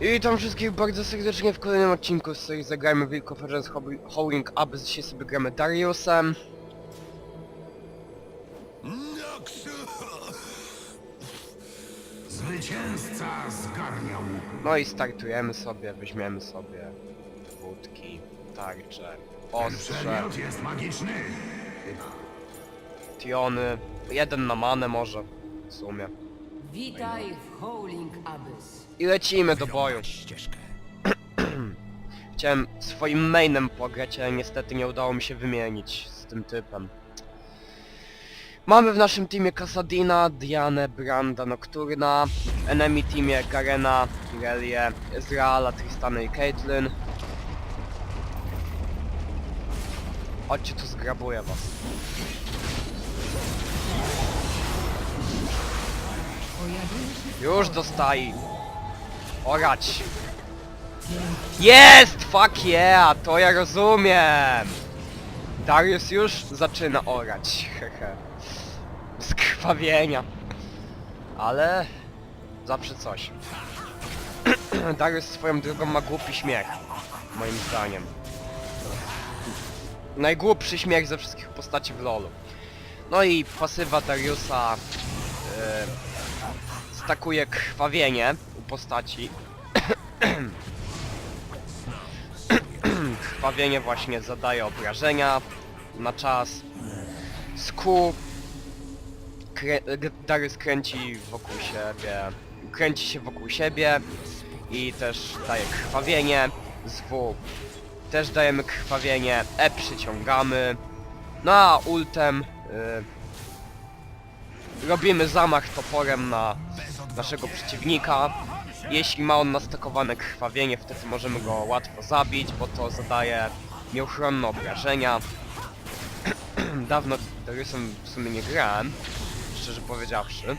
I witam wszystkich bardzo serdecznie w kolejnym odcinku z serii Zagrajmy w League of Legends Hob- Howling Abyss. Dzisiaj sobie gramy Dariusem. Zwycięzca zgarnia łuk. No i startujemy sobie, weźmiemy sobie wódki, tarcze, ostrze, Przedmiot jest magiczny. tiony, jeden na manę może, w sumie. Witaj w Howling Abyss. I lecimy do boju. Ścieżkę. Chciałem swoim mainem pograć, ale niestety nie udało mi się wymienić z tym typem. Mamy w naszym teamie Kasadina, Dianę, Branda, Nocturna, w enemy teamie Garena, Irelię, Ezreala, Tristana i Caitlyn. Chodźcie tu zgrabuję was. Już dostaję. Orać. Jest! Fuck yeah! To ja rozumiem! Darius już zaczyna orać, hehe. Z krwawienia. Ale... Zawsze coś. Darius swoją drogą ma głupi śmiech. Moim zdaniem. Najgłupszy śmiech ze wszystkich postaci w LoLu. No i pasywa Dariusa... Yy, stakuje krwawienie u postaci. Krwawienie właśnie zadaje obrażenia na czas. Sku. Krę G- Darius kręci wokół siebie. Kręci się wokół siebie i też daje krwawienie. Z W też dajemy krwawienie. E przyciągamy. No a ultem y, robimy zamach toporem na naszego przeciwnika. Jeśli ma on nastakowane krwawienie, wtedy możemy go łatwo zabić, bo to zadaje nieuchronne obrażenia. Dawno Dariusem w sumie nie grałem, szczerze powiedziawszy.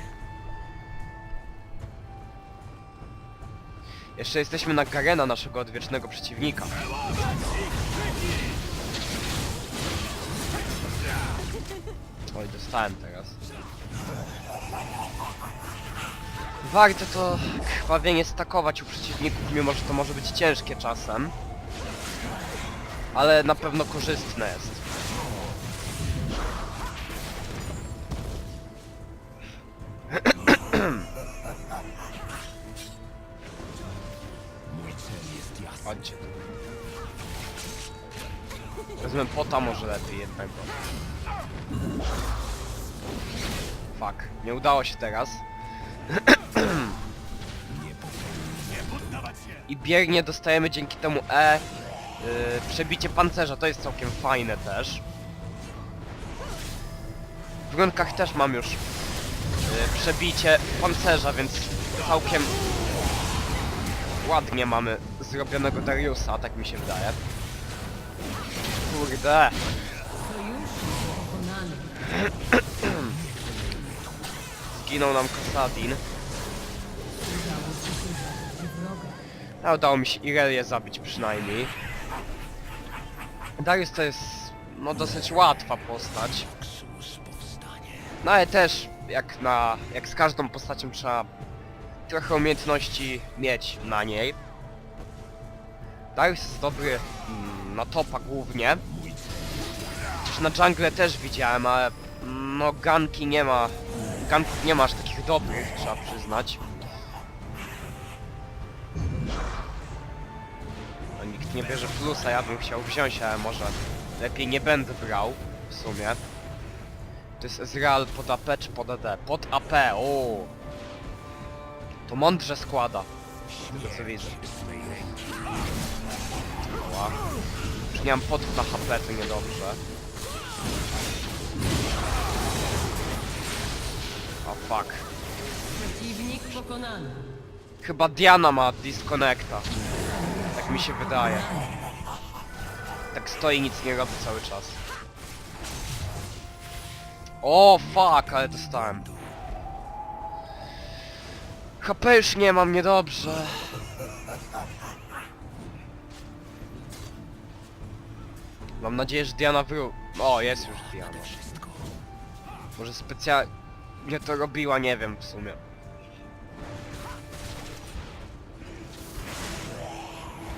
Jeszcze jesteśmy na Garena, naszego odwiecznego przeciwnika. Oj, dostałem teraz. Warto to krwawienie stakować u przeciwników, mimo że to może być ciężkie czasem. Ale na pewno korzystne jest. Chodźcie. Wezmę pota może lepiej jednego. Fuck, nie udało się teraz. I biernie dostajemy dzięki temu E yy, przebicie pancerza, to jest całkiem fajne też. W runkach też mam już yy, przebicie pancerza, więc całkiem ładnie mamy zrobionego Dariusa, tak mi się wydaje. Kurde, zginął nam Kasadin. A udało mi się Irelię zabić przynajmniej. Darius to jest no dosyć łatwa postać. No ale też jak na jak z każdą postacią trzeba trochę umiejętności mieć na niej. Darius jest dobry mm, na topa głównie. Chociaż na jungle też widziałem, ale no ganki nie ma. Ganków nie ma aż takich dobrych, trzeba przyznać. Nie bierze plusa, ja bym chciał wziąć, ale może lepiej nie będę brał w sumie. To jest Ezreal pod AP czy pod AD? Pod AP, o. To mądrze składa. Tego co widzę. Ła. Już nie mam podów na HP, to niedobrze. O fuck. Przeciwnik pokonany. Chyba Diana ma disconnecta. Mi się wydaje. Tak stoi nic nie robi cały czas. O fuck, ale dostałem. HP już nie mam, niedobrze. Mam nadzieję, że Diana wró... O, jest już Diana. Może specjalnie to robiła, nie wiem w sumie.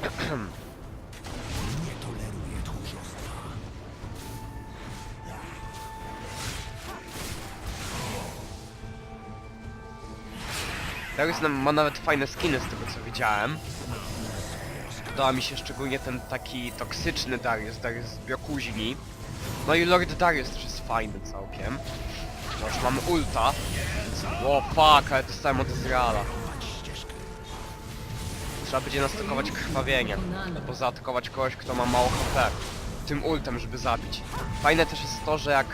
Nie toleruję tchórzostwa. Ma nawet fajne skiny z tego co widziałem. Podoba mi się szczególnie ten taki toksyczny Darius, Darius z Biokuźni. No i Lord Darius też jest fajny całkiem. No już mamy ulta. O fuck, ale dostałem od Ezreala. Trzeba będzie nastakować krwawienie. Albo zaatakować kogoś, kto ma mało HP. Tym ultem, żeby zabić. Fajne też jest to, że jak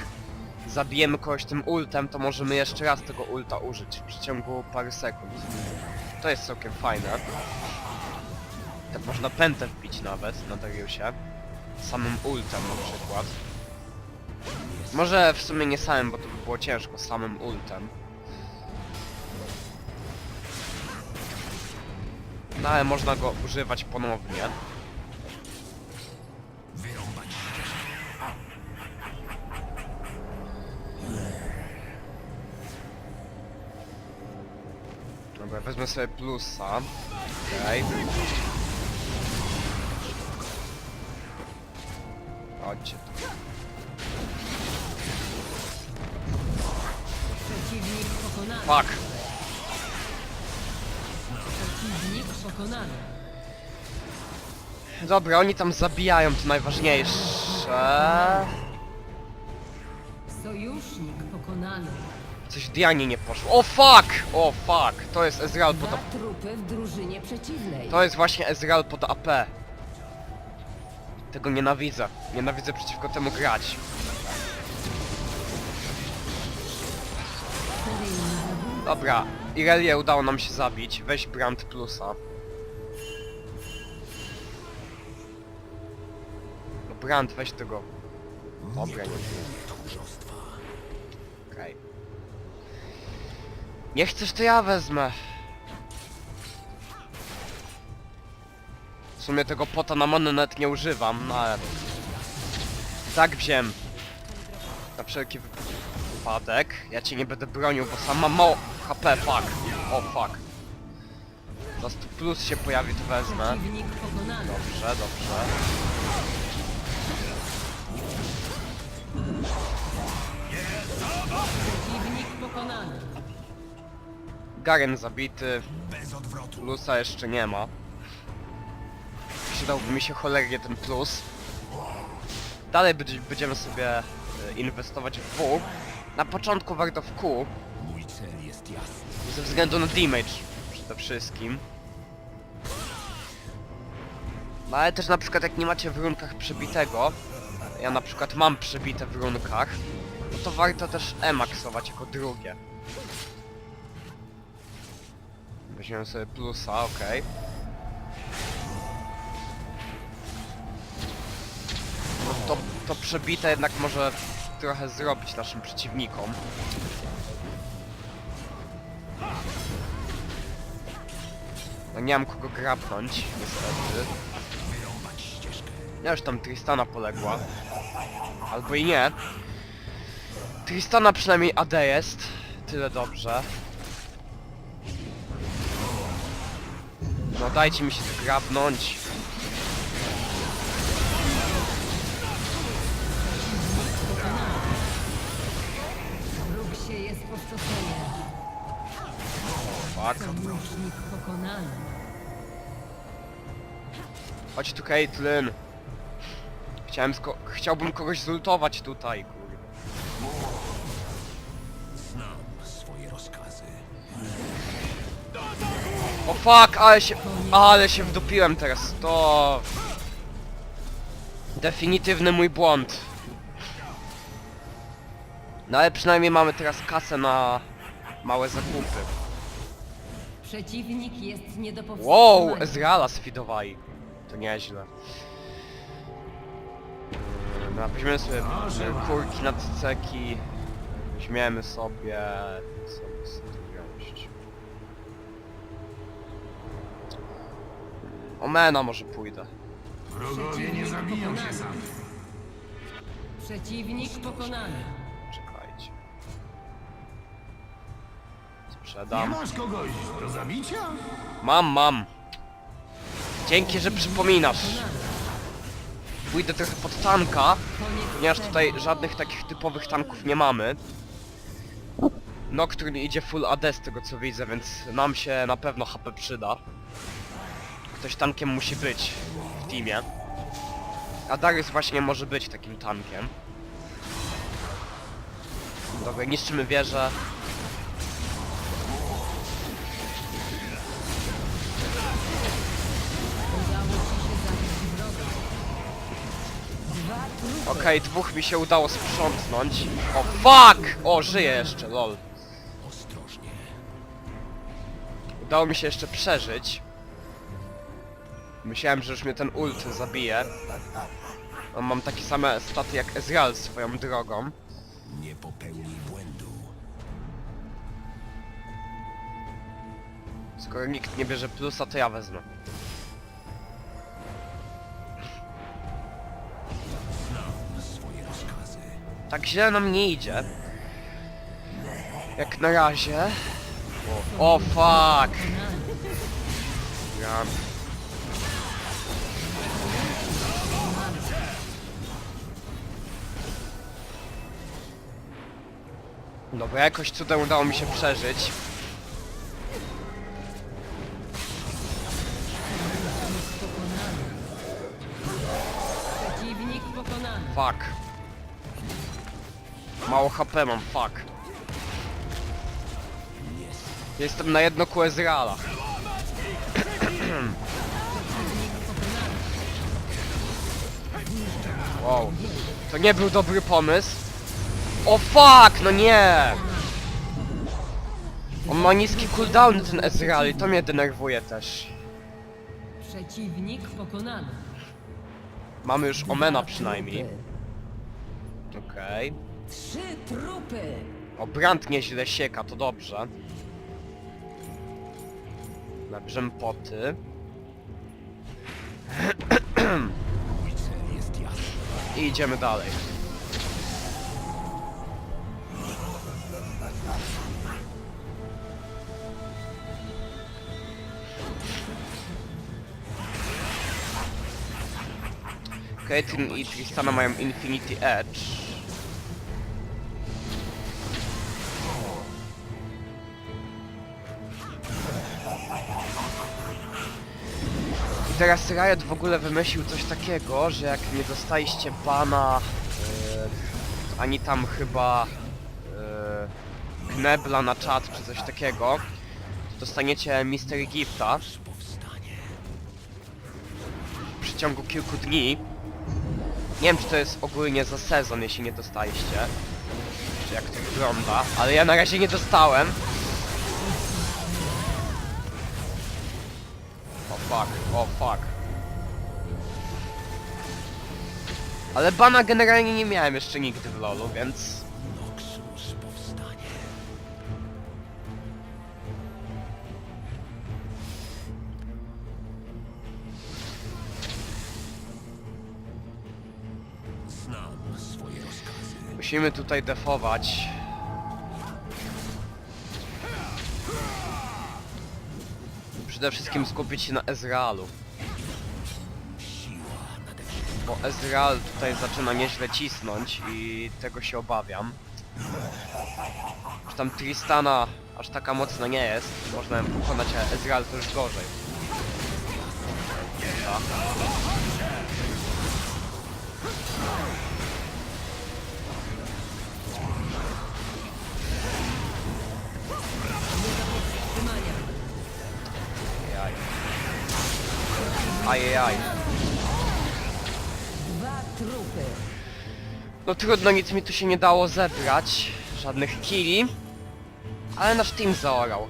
zabijemy kogoś tym ultem, to możemy jeszcze raz tego ulta użyć w przeciągu paru sekund. To jest całkiem fajne. Tak można pętę wbić nawet na Dariusie. Samym ultem na przykład. Może w sumie nie samym, bo to by było ciężko, samym ultem. No ale można go używać ponownie. Dobra, wezmę sobie plusa. Okej. Chodźcie tu. Fuck! Pokonany. Dobra, oni tam zabijają, to najważniejsze. Sojusznik pokonany. Coś Dianie nie poszło. O fuck! O fuck! To jest Ezreal pod Dwa AP. trupy w drużynie przeciwnej. To jest właśnie Ezreal pod AP. Tego nienawidzę. Nienawidzę przeciwko temu grać. Seryjny zabójca. Dobra, Irelię udało nam się zabić. Weź Brand Plusa. Brand, weź tego. Dobra, nie. Okej. Nie chcesz, to ja wezmę. W sumie tego pota na manę nawet nie używam, no ale... Tak wziąłem. Na wszelki wy- wypadek. Ja cię nie będę bronił, bo sam mam mało HP, fuck. O fuck. Zaraz tu plus się pojawi, to wezmę. Dobrze, dobrze. Garen zabity. Plusa jeszcze nie ma. Przydałby mi się cholernie ten plus. Dalej będzie- będziemy sobie e, inwestować w W. Na początku warto w Q, ze względu na damage przede wszystkim. No ale też na przykład jak nie macie w runkach przebitego, ja na przykład mam przebite w runkach, no to warto też E maksować jako drugie. Weźmiemy sobie plusa, okej. No to, to przebite jednak może trochę zrobić naszym przeciwnikom. No nie mam kogo grabnąć, niestety. Ja już tam Tristana poległa. Albo i nie. Tristana przynajmniej AD jest. Tyle dobrze. No dajcie mi się tu grabnąć. Wróg się jest postosunkiem. Fuck. Sojusznik pokonany. Chodź tu Caitlyn. Chciałem sko chciałbym kogoś zultować tutaj, O fuck, ale się... Ale się wdupiłem teraz, to... Definitywny mój błąd. No ale przynajmniej mamy teraz kasę na małe zakupy. Przeciwnik jest nie do Wow. Ezreala sfidowali. To nieźle. Weźmiemy sobie kurki na ceki. Weźmiemy sobie... Co by sobie tu wziąć? Omena może pójdę. Wrogowie nie zabiją się sami. Przeciwnik pokonany. Czekajcie. Nie Sprzedam. masz kogoś do zabicia? Mam, mam. Dzięki, że przypominasz. Pójdę trochę pod tanka, ponieważ tutaj żadnych takich typowych tanków nie mamy. Nocturne idzie full AD z tego co widzę, więc nam się na pewno HP przyda. Ktoś tankiem musi być w teamie. A Darius właśnie może być takim tankiem. Dobra, niszczymy wieżę. Okej, dwóch mi się udało sprzątnąć. O fuck! O, żyje jeszcze, lol. Udało mi się jeszcze przeżyć. Myślałem, że już mnie ten ult zabije. No, mam takie same staty jak Ezreal swoją drogą. Nie popełnij błędu. Skoro nikt nie bierze plusa, to ja wezmę. Tak źle nam nie idzie. Jak na razie. O, o fuck! Gram. Dobra, jakoś cudem udało mi się przeżyć. Pokonany. Przeciwnik pokonany. Fuck. Mało HP mam, fuck. Jestem na jedno kół Ezreala. Wow. To nie był dobry pomysł. O fuck, no nie! On ma niski cooldown ten Ezreal i to mnie denerwuje też. Przeciwnik pokonany. Mamy już Omena przynajmniej. Okej. Trzy trupy. O, Brand nieźle sieka, to dobrze. Nabierzemy poty. I idziemy dalej. Caitlyn i Tristana mają Infinity Edge. I teraz Riot w ogóle wymyślił coś takiego, że jak nie dostaliście bana e, ani tam chyba e, knebla na czat czy coś takiego, to dostaniecie Mystery Gifta w przeciągu kilku dni. Nie wiem czy to jest ogólnie za sezon, jeśli nie dostaliście. Czy jak to wygląda, ale ja na razie nie dostałem. O fuck, o fuck. Ale bana generalnie nie miałem jeszcze nigdy w lolu, więc... Musimy tutaj defować. Przede wszystkim skupić się na Ezrealu. Bo Ezreal tutaj zaczyna nieźle cisnąć i tego się obawiam. Tam Tristana aż taka mocna nie jest, można ją pokonać, a Ezreal to już gorzej. Dobra. No trudno, nic mi tu się nie dało zebrać. Żadnych killi. Ale nasz team zaorał.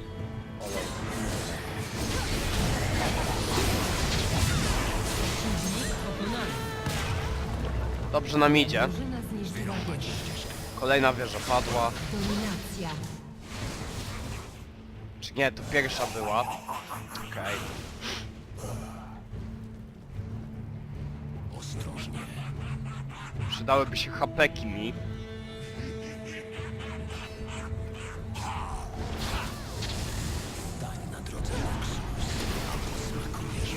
Dobrze nam idzie. Kolejna wieża padła. Czy nie, to pierwsza była. Okej. Ostrożnie. Przydałyby się hapeki mi. Smakujesz.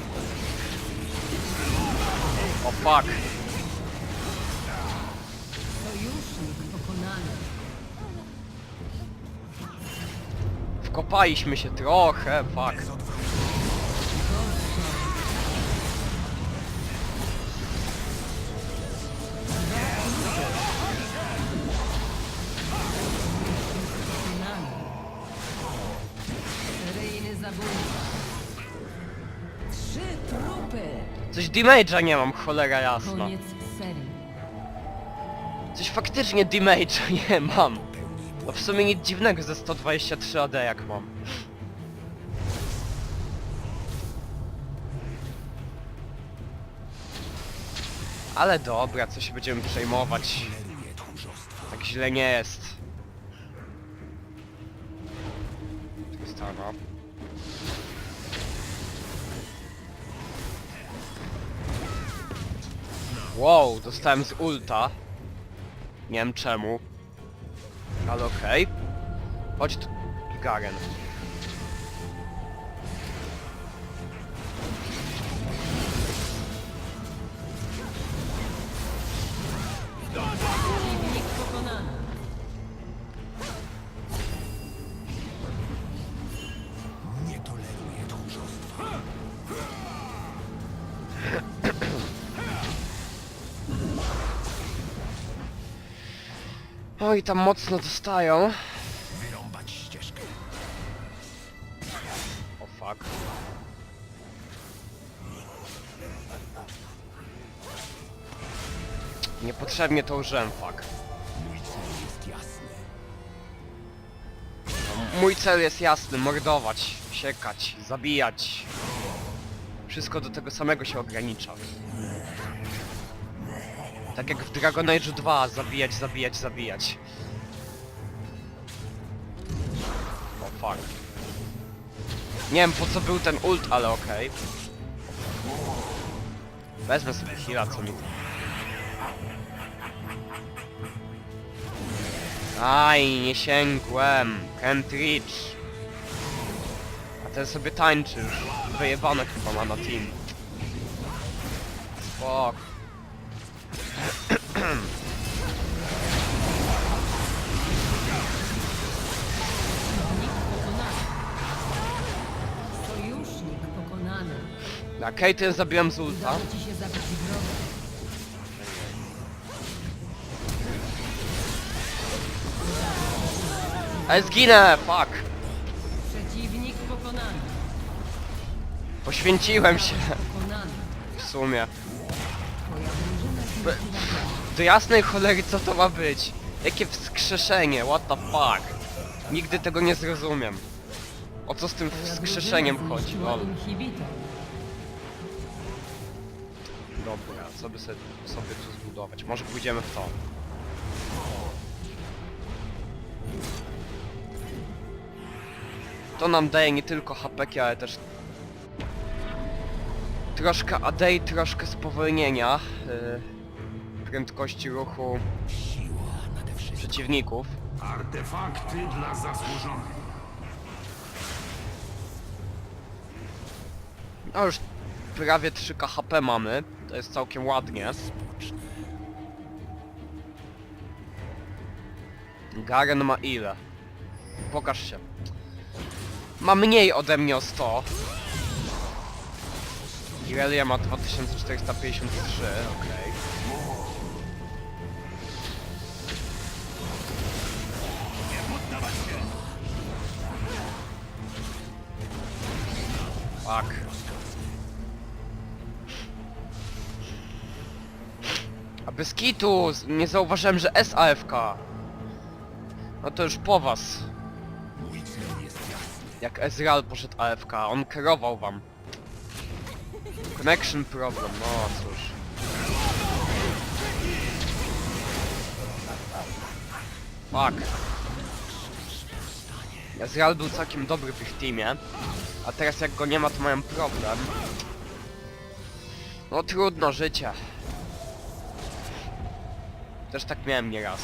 fuck. Sojusznik pokonany. Wkopaliśmy się trochę, fuck. Damage'a nie mam, cholera jasna. Koniec serii. Coś faktycznie damage'a nie mam. No w sumie nic dziwnego ze 123 AD jak mam. Ale dobra, co się będziemy przejmować. Tak źle nie jest. Wow, dostałem z ulta. Nie wiem czemu. Ale okej. Chodź tu, Garen. Oj, tam mocno dostają. Wyrąbać ścieżkę. O fuck. Niepotrzebnie to użyłem, fuck. Mój cel jest jasny. Mój cel jest jasny, mordować, siekać, zabijać. Wszystko do tego samego się ogranicza. Tak jak w Dragon Age 2, zabijać, zabijać, zabijać. O fuck. Nie wiem po co był ten ult, ale okej. Wezmę sobie heal'a, co mi... Aj, nie sięgłem. Can't reach. A ten sobie tańczy już. Wyjebane chyba ma na team. Fuck. Sojusznik pokonany. Na Caitlyn zabiłem z ulta. Udało ci się zabić wroga. Ale zginę, fuck. Przeciwnik pokonany. Poświęciłem się. Pokonany. W sumie. Do jasnej cholery co to ma być? Jakie wskrzeszenie, what the fuck? Nigdy tego nie zrozumiem. O co z tym wskrzeszeniem chodzi, lol. Dobra, co by sobie, sobie tu zbudować? Może pójdziemy w to. To nam daje nie tylko HP, ale też troszkę AD i troszkę spowolnienia yy, prędkości ruchu przeciwników. Artefakty dla zasłużonych. No już prawie 3k HP mamy, to jest całkiem ładnie. Garen ma ile? Pokaż się. Ma mniej ode mnie o 100. Irelia ma 2453, okej. Fuck. A bez kitu! Nie zauważyłem, że SAFK. No to już po was. Jak Ezreal poszedł AFK, on kierował wam. Connection problem, no cóż. Fuck. Ezreal był całkiem dobry w ich teamie, a teraz jak go nie ma to mają problem. No trudno, życie. Też tak miałem nieraz.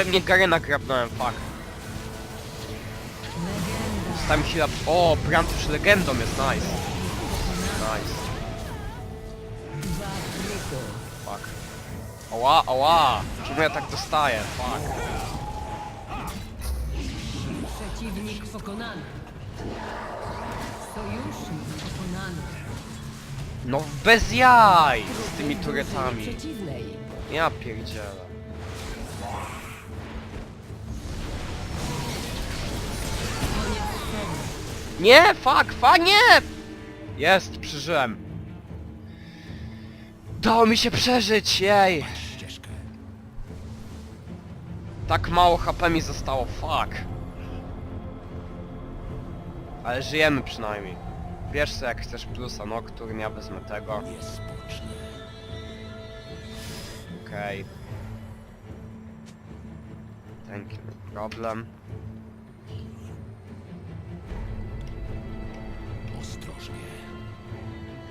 Niepotrzebnie Garena grabnąłem, fuck. Tam chwila... O, Brand już legendą jest, nice. Nice. Fuck. Oła, oła! Czemu ja tak dostaję? Fuck. Przeciwnik pokonany. Sojusznik pokonany. No bez jaj! Z tymi turetami. Ja pierdzielę. Nie, fuck, fuck, nie! Jest, przeżyłem. Dało mi się przeżyć, jej! Ścieżkę. Tak mało HP mi zostało, fuck. Ale żyjemy przynajmniej. Wiesz co, jak chcesz plusa Nocturne, ja wezmę tego. Nie. Okej. Thank you, no problem. Ostrożnie.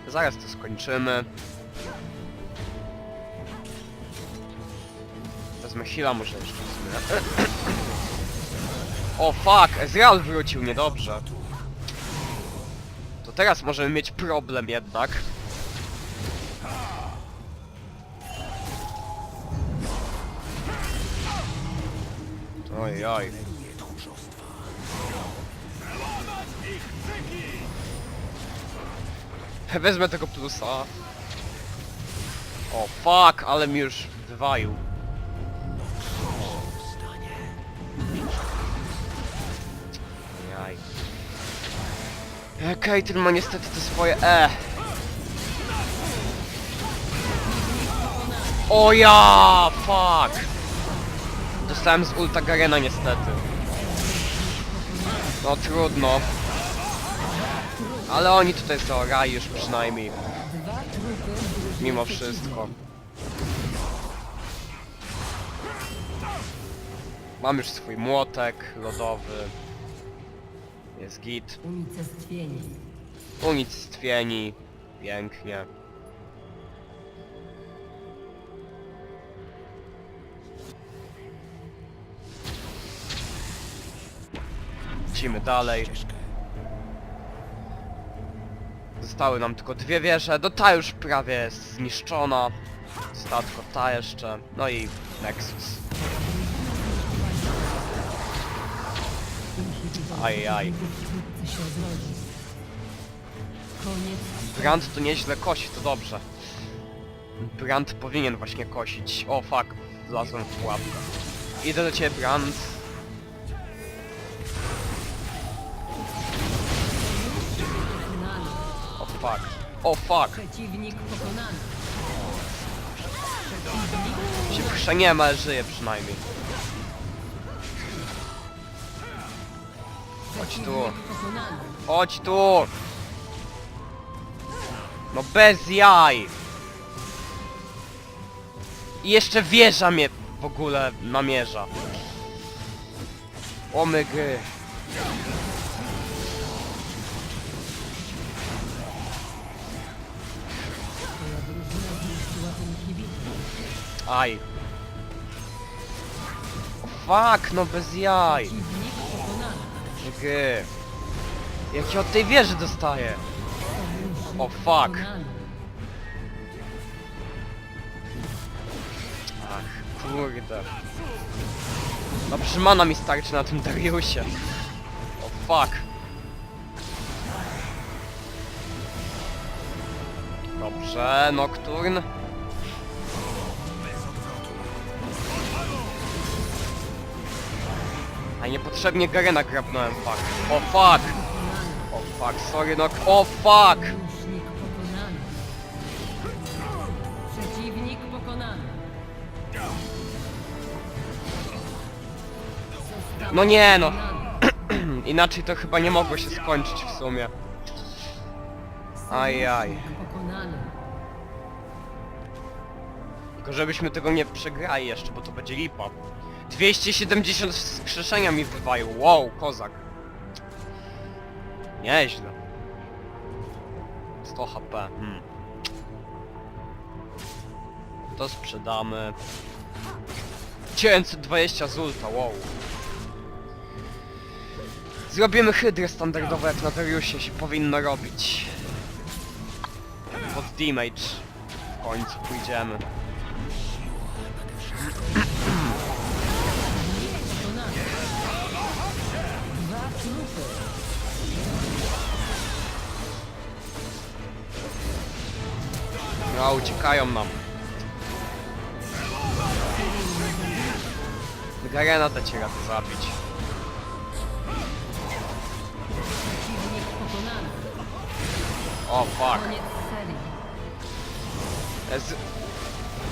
Zaraz to skończymy. Wezmę heala może jeszcze w. O fuck, Ezreal wrócił, niedobrze. To teraz możemy mieć problem jednak. Oj, oj. Wezmę tego plusa. O fuck, ale mi już. Stanie. Jaj. Caitlyn ma niestety te swoje E. O ja, fuck. Dostałem z ulta Garena niestety. No trudno. Ale oni tutaj są raj już przynajmniej. Mimo wszystko. Mam już swój młotek lodowy. Jest git. Unicestwieni. Unicestwieni. Pięknie. Lecimy dalej. Zostały nam tylko dwie wieże. Do ta już prawie jest zniszczona. Statko ta jeszcze. No i Nexus. Ajaj. Brand to nieźle kosi, to dobrze. Brand powinien właśnie kosić. O fuck, wlazłem w pułapkę. Idę do ciebie, Brand. Fuck. O fuck. Przeciwnik pokonany. Się chrzeniemy, ale żyje przynajmniej. Chodź tu. Chodź tu! No bez jaj! I jeszcze wieża mnie w ogóle namierza. Omygy. Aj. Fuck, no bez jaj. Omygy. Jak ja od tej wieży? Sojusznik O, fuck. Ach, kurde. No przymana mi starczy na tym Dariusie. O fuck. Dobrze, Nocturne. Niepotrzebnie Garena grabnąłem, fuck. O fuck! Pokonany. O fuck, sorry Noc... O fuck! Sojusznik pokonany. Przeciwnik pokonany. Został No nie, no. pokonany. Inaczej to chyba nie mogło się skończyć w sumie. Ajaj. Sojusznik pokonany. Tylko żebyśmy tego nie przegrali jeszcze, bo to będzie lipa. 270 wskrzeszenia mi wywalił. Wow, kozak. Nieźle. 100 HP. Hmm. To sprzedamy. 920 z ulta, wow. Zrobimy hydrę standardowe jak na Dariusie się powinno robić. Pod damage. W końcu pójdziemy. No, uciekają nam. Garena da cię rady zabić. O, fuck. Ez...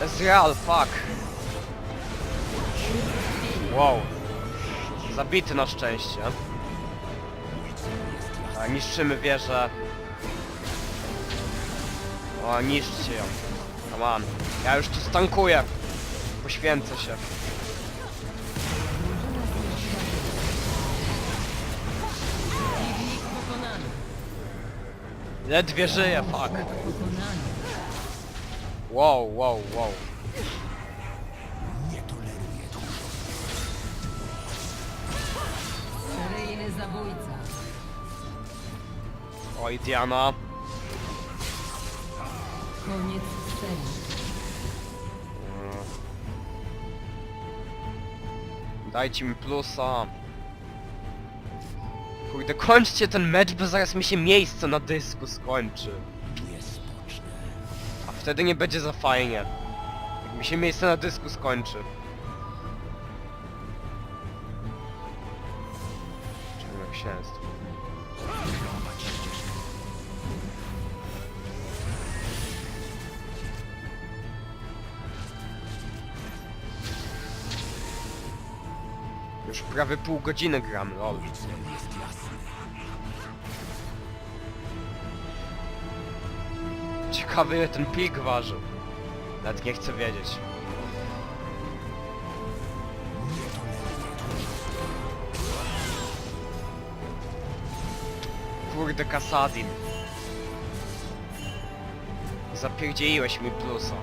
Ezreal, fuck. Wow. Zabity na szczęście. A, niszczymy wieżę. O, niszczcie ją. Come on. Ja już tu stankuję. Poświęcę się. Ledwie żyję, fuck. Wow, wow, wow. Nie toleruję tchórzostwa. Seryjny zabójca. Oj, Diana. Koniec serii. Dajcie mi plusa. Kurde, kończcie ten mecz, bo zaraz mi się miejsce na dysku skończy. Spocznę. A wtedy nie będzie za fajnie. Jak mi się miejsce na dysku skończy. Czarne księstwo. Prowadź Już prawie pół godziny gram, lol. Ciekawy ile ten pik ważył. Nawet nie chcę wiedzieć. Kurde Kasadin. Zapierdzieliłeś mi plusa.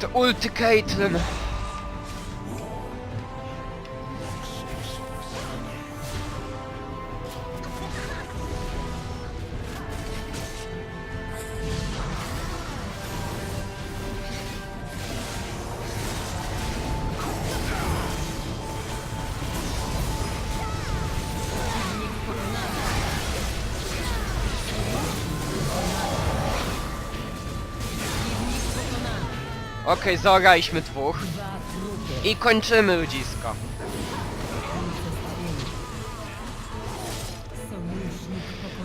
To ulty Caitlyn. Okej, zaoraliśmy dwóch. I kończymy pokonany.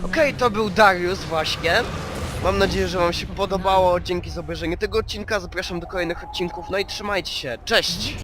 Okej, to był Darius właśnie. Mam nadzieję, że wam się podobało. Dzięki za obejrzenie tego odcinka. Zapraszam do kolejnych odcinków. No i trzymajcie się. Cześć!